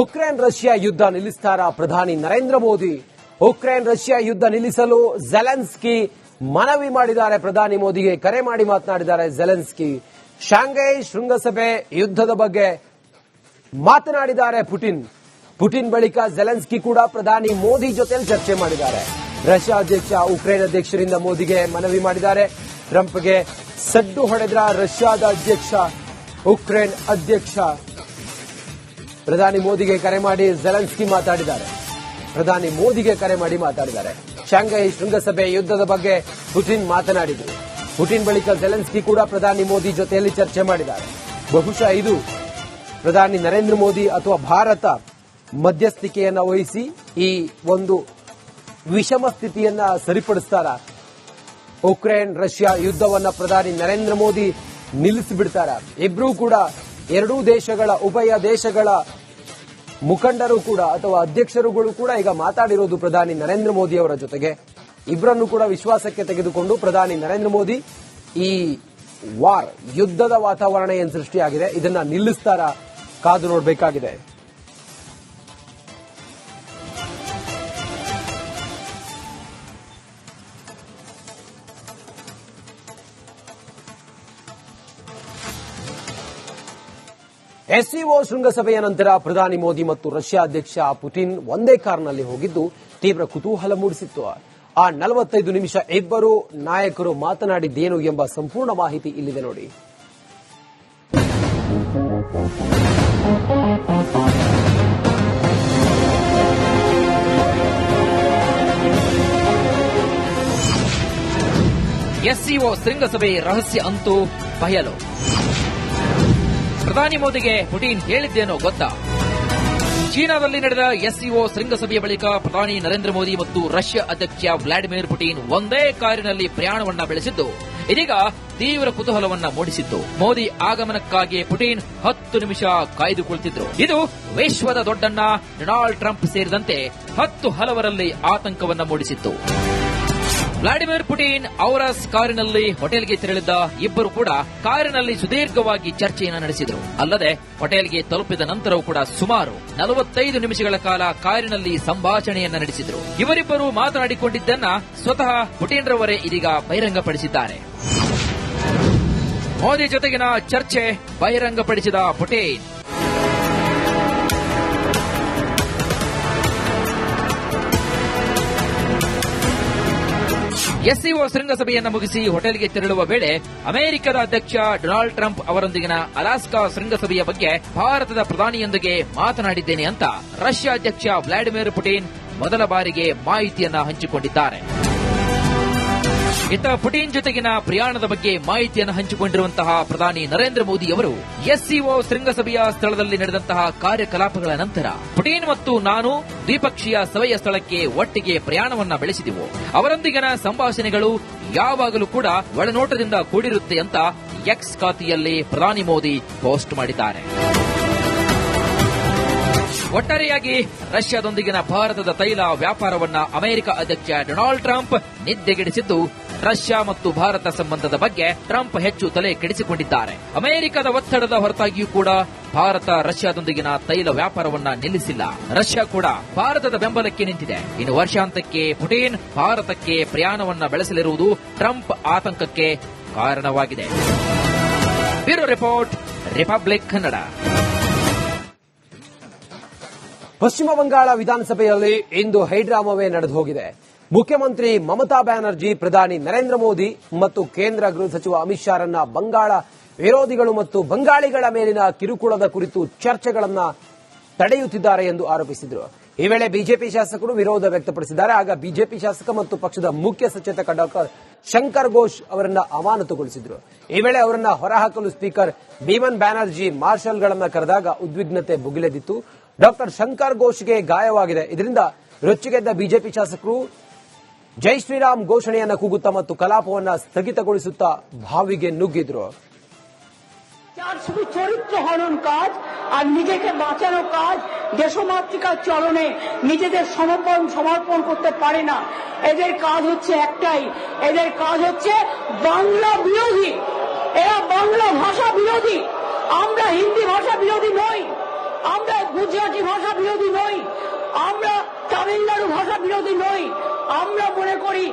Ukraine Russia ಯುದ್ಧ ನಿಲ್ಲಿಸ್ತಾರ ಪ್ರಧಾನಿ Narendra Modi. Ukraine Russia ಯುದ್ಧ ನಿಲ್ಲಿಸಲು ಜೆಲೆನ್ಸ್ಕಿ ಮನವಿ ಮಾಡಿದ್ದಾರೆ ಪ್ರಧಾನಿ ಮೋದಿಗೆ. ಕರೆ ಮಾಡಿ ಮಾತನಾಡಿದ್ದಾರೆ ಜೆಲೆನ್ಸ್ಕಿ ಶಾಂಘೈ ಶೃಂಗಸಭೆ ಯುದ್ಧದ ಬಗ್ಗೆ ಮಾತನಾಡಿದ್ದಾರೆ ಪುಟಿನ್. ಪುಟಿನ್ ಬಳಿಕ ಜೆಲೆನ್ಸ್ಕಿ ಕೂಡ ಪ್ರಧಾನಿ ಮೋದಿ ಜೊತೆ ಚರ್ಚೆ ಮಾಡಿದ್ದಾರೆ. ರಷ್ಯಾ ಅಧ್ಯಕ್ಷ, ಉಕ್ರೇನ್ ಅಧ್ಯಕ್ಷರಿಂದ ಮೋದಿಗೆ ಮನವಿ ಮಾಡಿದ್ದಾರೆ. ಟ್ರಂಪ್ಗೆ ಸಡ್ಡು ಹೊಡೆದ್ರ ರಷ್ಯಾದ ಅಧ್ಯಕ್ಷ, ಉಕ್ರೇನ್ ಅಧ್ಯಕ್ಷ ಪ್ರಧಾನಿ ಮೋದಿಗೆ ಕರೆ ಮಾಡಿ ಜೆಲೆನ್ಸ್ಕಿ ಮಾತಾಡಿದ್ದಾರೆ. ಪ್ರಧಾನಿ ಮೋದಿಗೆ ಕರೆ ಮಾಡಿ ಮಾತಾಡಿದ್ದಾರೆ. ಶಾಂಘೈ ಶೃಂಗಸಭೆ ಯುದ್ಧದ ಬಗ್ಗೆ ಪುಟಿನ್ ಮಾತನಾಡಿದರು. ಪುಟಿನ್ ಬಳಿಕ ಜೆಲೆನ್ಸ್ಕಿ ಕೂಡ ಪ್ರಧಾನಿ ಮೋದಿ ಜೊತೆಯಲ್ಲಿ ಚರ್ಚೆ ಮಾಡಿದ್ದಾರೆ. ಬಹುಶಃ ಇದು ಪ್ರಧಾನಿ ನರೇಂದ್ರ ಮೋದಿ ಅಥವಾ ಭಾರತ ಮಧ್ಯಸ್ಥಿಕೆಯನ್ನ ವಹಿಸಿ ಈ ಒಂದು ವಿಷಮ ಸ್ಥಿತಿಯನ್ನ ಸರಿಪಡಿಸ್ತಾರ. ಉಕ್ರೇನ್, ರಷ್ಯಾ ಯುದ್ಧವನ್ನ ಪ್ರಧಾನಿ ನರೇಂದ್ರ ಮೋದಿ ನಿಲ್ಲಿಸಿಬಿಡ್ತಾರ. ಇಬ್ರೂ ಕೂಡ ಎರಡೂ ದೇಶಗಳ, ಉಭಯ ದೇಶಗಳ ಮುಖಂಡರು ಕೂಡ ಅಥವಾ ಅಧ್ಯಕ್ಷರುಗಳು ಕೂಡ ಈಗ ಮಾತಾಡಿರೋದು ಪ್ರಧಾನಿ ನರೇಂದ್ರ ಮೋದಿ ಅವರ ಜೊತೆಗೆ. ಇಬ್ಬರನ್ನು ಕೂಡ ವಿಶ್ವಾಸಕ್ಕೆ ತೆಗೆದುಕೊಂಡು ಪ್ರಧಾನಿ ನರೇಂದ್ರ ಮೋದಿ ಈ ವಾರ್, ಯುದ್ಧದ ವಾತಾವರಣ ಏನು ಸೃಷ್ಟಿಯಾಗಿದೆ, ಇದನ್ನ ನಿಲ್ಲಿಸ್ತಾರ ಕಾದು ನೋಡಬೇಕಾಗಿದೆ. ಎಸ್ಸಿಒ ಶೃಂಗಸಭೆಯ ನಂತರ ಪ್ರಧಾನಿ ಮೋದಿ ಮತ್ತು ರಷ್ಯಾ ಅಧ್ಯಕ್ಷ ಪುಟಿನ್ ಒಂದೇ ಕಾರ್ನಲ್ಲಿ ಹೋಗಿದ್ದು, ತೀವ್ರ ಕುತೂಹಲ ಮೂಡಿಸಿತ್ತು. ಆ ನಲವತ್ತೈದು ನಿಮಿಷ ಇಬ್ಬರು ನಾಯಕರು ಮಾತನಾಡಿದ್ದೇನು ಎಂಬ ಸಂಪೂರ್ಣ ಮಾಹಿತಿ ಇಲ್ಲಿದೆ ನೋಡಿ. ಎಸ್ಸಿಒ ಶೃಂಗಸಭೆ ರಹಸ್ಯ ಅಂತೂ ಬಯಲು. ಪ್ರಧಾನಿ ಮೋದಿಗೆ ಪುಟಿನ್ ಹೇಳಿದ್ದೇನೋ ಗೊತ್ತಾ? ಚೀನಾದಲ್ಲಿ ನಡೆದ ಎಸ್ಇಒ ಶೃಂಗಸಭೆಯ ಬಳಿಕ ಪ್ರಧಾನಿ ನರೇಂದ್ರ ಮೋದಿ ಮತ್ತು ರಷ್ಯಾ ಅಧ್ಯಕ್ಷ ವ್ಲಾಡಿಮಿರ್ ಪುಟಿನ್ ಒಂದೇ ಕಾರಿನಲ್ಲಿ ಪ್ರಯಾಣವನ್ನ ಬೆಳೆಸಿದ್ದು, ಇದೀಗ ತೀವ್ರ ಕುತೂಹಲವನ್ನ ಮೂಡಿಸಿತ್ತು. ಮೋದಿ ಆಗಮನಕ್ಕಾಗಿ ಪುಟಿನ್ ಹತ್ತು ನಿಮಿಷ ಕಾಯ್ದುಕೊಳ್ತಿದ್ರು. ಇದು ವಿಶ್ವದ ದೊಡ್ಡಣ್ಣ ಡೊನಾಲ್ಡ್ ಟ್ರಂಪ್ ಸೇರಿದಂತೆ ಹತ್ತು ಹಲವರಲ್ಲಿ ಆತಂಕವನ್ನ ಮೂಡಿಸಿತ್ತು. ವ್ಲಾಡಿಮಿರ್ ಪುಟಿನ್ ಅವರ ಕಾರಿನಲ್ಲಿ ಹೋಟೆಲ್ಗೆ ತೆರಳಿದ್ದ ಇಬ್ಬರು ಕೂಡ ಕಾರಿನಲ್ಲಿ ಸುದೀರ್ಘವಾಗಿ ಚರ್ಚೆಯನ್ನು ನಡೆಸಿದರು. ಅಲ್ಲದೆ ಹೋಟೆಲ್ಗೆ ತಲುಪಿದ ನಂತರವೂ ಕೂಡ ಸುಮಾರು ನಲವತ್ತೈದು ನಿಮಿಷಗಳ ಕಾಲ ಕಾರಿನಲ್ಲಿ ಸಂಭಾಷಣೆಯನ್ನು ನಡೆಸಿದರು. ಇವರಿಬ್ಬರು ಮಾತನಾಡಿಕೊಂಡಿದ್ದನ್ನ ಸ್ವತಃ ಪುಟಿನ್ ರವರೇ ಇದೀಗ ಬಹಿರಂಗಪಡಿಸಿದ್ದಾರೆ. ಮೋದಿ ಜೊತೆಗಿನ ಚರ್ಚೆ ಬಹಿರಂಗಪಡಿಸಿದ ಪುಟಿನ್. ಎಸ್ಸಿಒ ಶೃಂಗಸಭೆಯನ್ನು ಮುಗಿಸಿ ಹೋಟೆಲ್ಗೆ ತೆರಳುವ ವೇಳೆ ಅಮೆರಿಕದ ಅಧ್ಯಕ್ಷ ಡೊನಾಲ್ಡ್ ಟ್ರಂಪ್ ಅವರೊಂದಿಗಿನ ಅಲಾಸ್ಕಾ ಶೃಂಗಸಭೆಯ ಬಗ್ಗೆ ಭಾರತದ ಪ್ರಧಾನಿಯೊಂದಿಗೆ ಮಾತನಾಡಿದ್ದೇನೆ ಅಂತ ರಷ್ಯಾ ಅಧ್ಯಕ್ಷ ವ್ಲಾಡಿಮಿರ್ ಪುಟಿನ್ ಮೊದಲ ಬಾರಿಗೆ ಮಾಹಿತಿಯನ್ನು ಹಂಚಿಕೊಂಡಿದ್ದಾರೆ. ಇತ್ತ ಪುಟಿನ್ ಜೊತೆಗಿನ ಪ್ರಯಾಣದ ಬಗ್ಗೆ ಮಾಹಿತಿಯನ್ನು ಹಂಚಿಕೊಂಡಿರುವಂತಹ ಪ್ರಧಾನಿ ನರೇಂದ್ರ ಮೋದಿ ಅವರು ಎಸ್ಸಿಒ ಶೃಂಗಸಭೆಯ ಸ್ಥಳದಲ್ಲಿ ನಡೆದಂತಹ ಕಾರ್ಯಕಲಾಪಗಳ ನಂತರ ಪುಟಿನ್ ಮತ್ತು ನಾನು ದ್ವಿಪಕ್ಷೀಯ ಸಭೆಯ ಸ್ಥಳಕ್ಕೆ ಒಟ್ಟಿಗೆ ಪ್ರಯಾಣವನ್ನ ಬೆಳೆಸಿದೆವು. ಅವರೊಂದಿಗಿನ ಸಂಭಾಷಣೆಗಳು ಯಾವಾಗಲೂ ಕೂಡ ಒಳನೋಟದಿಂದ ಕೂಡಿರುತ್ತೆ ಅಂತ ಎಕ್ಸ್ ಖಾತೆಯಲ್ಲಿ ಪ್ರಧಾನಿ ಮೋದಿ ಪೋಸ್ಟ್ ಮಾಡಿದ್ದಾರೆ. ಒಟ್ಟಾರೆಯಾಗಿ ರಷ್ಯಾದೊಂದಿಗಿನ ಭಾರತದ ತೈಲ ವ್ಯಾಪಾರವನ್ನ ಅಮೆರಿಕ ಅಧ್ಯಕ್ಷ ಡೊನಾಲ್ಡ್ ಟ್ರಂಪ್ ನಿದ್ದೆಗೆಡಿಸಿದ್ದು, ರಷ್ಯಾ ಮತ್ತು ಭಾರತ ಸಂಬಂಧದ ಬಗ್ಗೆ ಟ್ರಂಪ್ ಹೆಚ್ಚು ತಲೆ ಕೆಡಿಸಿಕೊಂಡಿದ್ದಾರೆ. ಅಮೆರಿಕದ ಒತ್ತಡದ ಹೊರತಾಗಿಯೂ ಕೂಡ ಭಾರತ ರಷ್ಯಾದೊಂದಿಗಿನ ತೈಲ ವ್ಯಾಪಾರವನ್ನ ನಿಲ್ಲಿಸಿಲ್ಲ. ರಷ್ಯಾ ಕೂಡ ಭಾರತದ ಬೆಂಬಲಕ್ಕೆ ನಿಂತಿದೆ. ಇನ್ನು ವರ್ಷಾಂತಕ್ಕೆ ಪುಟಿನ್ ಭಾರತಕ್ಕೆ ಪ್ರಯಾಣವನ್ನ ಬೆಳೆಸಲಿರುವುದು ಟ್ರಂಪ್ ಆತಂಕಕ್ಕೆ ಕಾರಣವಾಗಿದೆ. Bureau report, Republic Kannada. Paschima Bangala ವಿಧಾನಸಭೆಯಲ್ಲಿ ಇಂದು ಹೈಡ್ರಾಮವೇ ನಡೆದು ಹೋಗಿದೆ ಮುಖ್ಯಮಂತ್ರಿ ಮಮತಾ ಬ್ಯಾನರ್ಜಿ, ಪ್ರಧಾನಿ ನರೇಂದ್ರ ಮೋದಿ ಮತ್ತು ಕೇಂದ್ರ ಗೃಹ ಸಚಿವ ಅಮಿತ್ ಶಾರನ್ನ ಬಂಗಾಳ ವಿರೋಧಿಗಳು ಮತ್ತು ಬಂಗಾಳಿಗಳ ಮೇಲಿನ ಕಿರುಕುಳದ ಕುರಿತು ಚರ್ಚೆಗಳನ್ನ ತಡೆಯುತ್ತಿದ್ದಾರೆ ಎಂದು ಆರೋಪಿಸಿದರು. ಈ ವೇಳೆ ಬಿಜೆಪಿ ಶಾಸಕರು ವಿರೋಧ ವ್ಯಕ್ತಪಡಿಸಿದ್ದಾರೆ. ಆಗ ಬಿಜೆಪಿ ಶಾಸಕ ಮತ್ತು ಪಕ್ಷದ ಮುಖ್ಯ ಸಚೇತಕ ಡಾಕ್ಟರ್ ಶಂಕರ್ ಘೋಷ್ ಅವರನ್ನ ಅಮಾನತುಗೊಳಿಸಿದ್ರು. ಈ ವೇಳೆ ಅವರನ್ನ ಹೊರಹಾಕಲು ಸ್ಪೀಕರ್ ಭೀಮನ್ ಬ್ಯಾನರ್ಜಿ ಮಾರ್ಷಲ್ಗಳನ್ನ ಕರೆದಾಗ ಉದ್ವಿಗ್ನತೆ ಭುಗಿಲೆದಿತ್ತು ಡಾಕ್ಟರ್ ಶಂಕರ್ ಘೋಷ್ಗೆ ಗಾಯವಾಗಿದೆ. ಇದರಿಂದ ರೊಚ್ಚಿಗೆದ್ದ ಬಿಜೆಪಿ ಶಾಸಕರು ಜೈ ಶ್ರೀರಾಮ್ ಘೋಷಣೆಯನ್ನು ಕೂಗುತ್ತಾ ಮತ್ತು ಕಲಾಪವನ್ನು ಸ್ಥಗಿತಗೊಳಿಸುತ್ತಾ ಭಾವಿಗೆ ನುಗ್ಗಿದ್ರು. চরিত্র হরণ কাজ আর নিজেকে বাঁচানো কাজ দেশমাতৃকার চরণে নিজেদের সমর্পণ সমর্পণ করতে পারে না এদের কাজ হচ্ছে একটাই এদের কাজ হচ্ছে বাংলা বিরোধী এরা বাংলা ভাষা বিরোধী আমরা হিন্দি ভাষা বিরোধী নই গুজরাটি ভাষা বিরোধী নই। আমরা তামিলনাড়ু ভাষা বিরোধী নই। আমরা মনে করি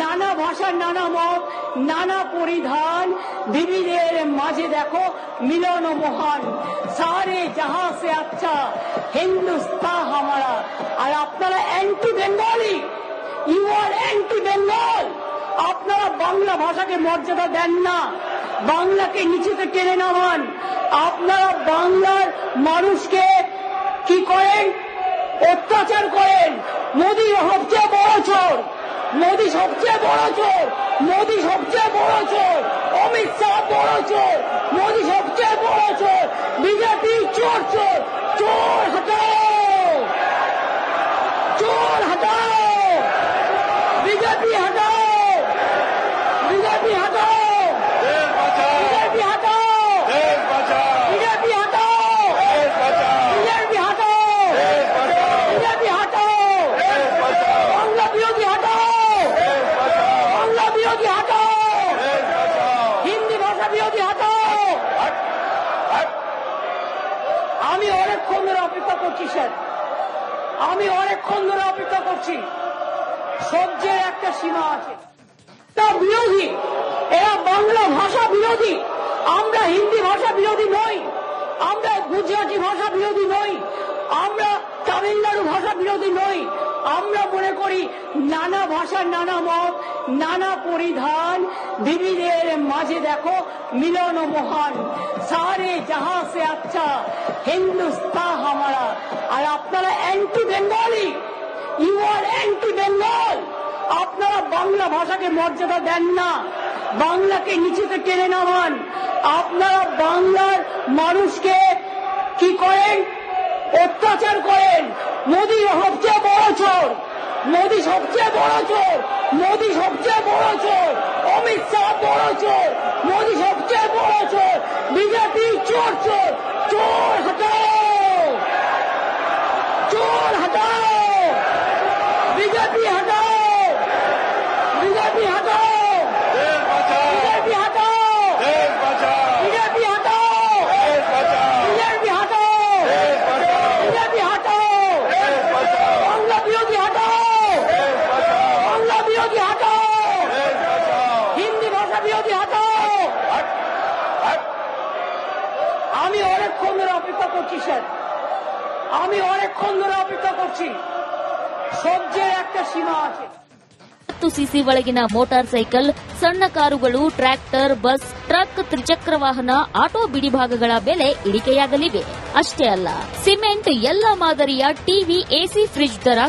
নানা ভাষার নানা মত, নানা পরিধান। বিবিধের মাঝে দেখো মিলন মহান। সারে জাহা সে আচ্ছা হিন্দুস্তা হামারা। আর আপনারা anti Bengali you are anti Bengal আপনারা বাংলা ভাষাকে মর্যাদা দেন না। বাংলাকে নিচেতে টেনে নামান। আপনারা বাংলার মানুষকে কি করেন? অত্যাচার করেন। মোদী সবচেয়ে বড় চোর। মোদী সবচেয়ে বড় চোর। মোদী সবচেয়ে বড় চোর। অমিত শাহ বড় চোর। মোদী সবচেয়ে বড় চোর। বিজেপি চোর চোর। চোর হটাও। চোর হটাও। বিজেপি হটাও। বিজেপি হটাও বিজেপি হটাও বিজেপি হটাও বিজেপি হটাও বিজেপি হটাও বাংলা বিরোধী হটাও বাংলা বিরোধী হটাও হিন্দি ভাষা বিরোধী হটাও আমি অনেকক্ষণ ধরে অপেক্ষা করছি স্যার আমি অনেকক্ষণ ধরে অপেক্ষা করছি। সহ্যের একটা সীমা আছে। তা বিরোধী, এরা বাংলা ভাষা বিরোধী। আমরা হিন্দি ভাষা বিরোধী নই। আমরা গুজরাটি ভাষা বিরোধী নই। আমরা তামিলনাড়ু ভাষা বিরোধী নই। আমরা করি, নানা ভাষার নানা মত, নানা পরিধান। বিবিধের মাঝে দেখো, মিলন মহান। সারে জাহা সে আচ্ছা হিন্দুস্তা হামারা। আর আপনারা anti Bengali you are anti Bengal আপনারা বাংলা ভাষাকে মর্যাদা দেন না। বাংলাকে নিচেতে টেনে নামান। আপনারা বাংলার মানুষকে কি করেন? অত্যাচার করেন। মোদী সবচেয়ে বড় মোদী সবচেয়ে বড় চোর, মোদী সবচেয়ে বড় চোর, অমিত শাহ বড় চোর, মোদী সবচেয়ে বড় চোর, বিজেপি চোর চোর চোর হটাও চোর হটাও, বিজেপি হটাও। আমি অনেকক্ষণ ধরে অপেক্ষা করছি সহ্যের একটা সীমা আছে ಹತ್ತು ಸಿಸಿ ಒಳಗಿನ ಮೋಟಾರ್ ಸೈಕಲ್ ಸಣ್ಣ ಕಾರುಗಳು ಟ್ರ್ಯಾಕ್ಟರ್ ಬಸ್ ಟ್ರಕ್ ತ್ರಿಚಕ್ರ ವಾಹನ ಆಟೋ ಬಿಡಿಭಾಗಗಳ ಬೆಲೆ ಇಳಿಕೆಯಾಗಲಿವೆ ಅಷ್ಟೇ ಅಲ್ಲ ಸಿಮೆಂಟ್ ಎಲ್ಲ ಮಾದರಿಯ ಟಿವಿ ಎಸಿ ಫ್ರಿಡ್ಜ್ ದರ